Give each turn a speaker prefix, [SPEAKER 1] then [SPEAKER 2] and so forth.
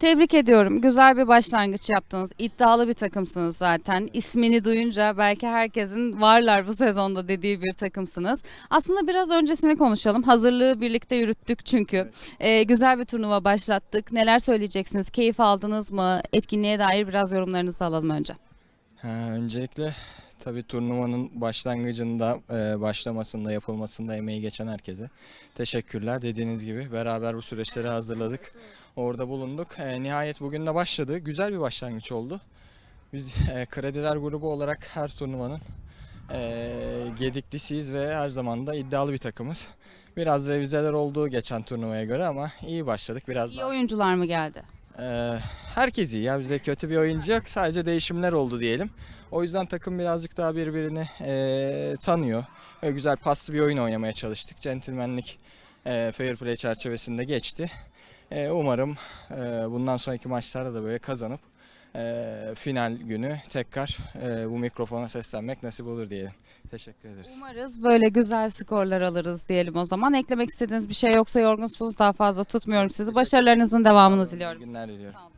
[SPEAKER 1] Tebrik ediyorum. Güzel bir başlangıç yaptınız. İddialı bir takımsınız zaten. İsmini duyunca belki herkesin varlar bu sezonda dediği bir takımsınız. Aslında biraz öncesini konuşalım. Hazırlığı birlikte yürüttük çünkü. Ee, güzel bir turnuva başlattık. Neler söyleyeceksiniz? Keyif aldınız mı? Etkinliğe dair biraz yorumlarınızı alalım önce.
[SPEAKER 2] Ha, öncelikle tabii turnuvanın başlangıcında, e, başlamasında, yapılmasında emeği geçen herkese teşekkürler. Dediğiniz gibi beraber bu süreçleri hazırladık. Orada bulunduk. E, nihayet bugün de başladı. Güzel bir başlangıç oldu. Biz e, Krediler grubu olarak her turnuvanın e, gediklisiyiz ve her zaman da iddialı bir takımız. Biraz revizeler oldu geçen turnuvaya göre ama iyi başladık. Biraz
[SPEAKER 1] İyi
[SPEAKER 2] daha
[SPEAKER 1] oyuncular mı geldi?
[SPEAKER 2] Ee, herkes iyi ya bizde kötü bir oyuncu yok sadece değişimler oldu diyelim. O yüzden takım birazcık daha birbirini eee, tanıyor. Ve güzel paslı bir oyun oynamaya çalıştık. Centilmenlik eee, fair play çerçevesinde geçti. Eee, umarım eee, bundan sonraki maçlarda da böyle kazanıp eee, final günü tekrar eee, bu mikrofona seslenmek nasip olur diyelim. Teşekkür ederiz.
[SPEAKER 1] Umarız böyle güzel skorlar alırız diyelim o zaman. Eklemek istediğiniz bir şey yoksa yorgunsunuz daha fazla tutmuyorum sizi. Başarılarınızın devamını
[SPEAKER 2] İyi
[SPEAKER 1] diliyorum.
[SPEAKER 2] günler diliyorum.
[SPEAKER 1] Sağ olun.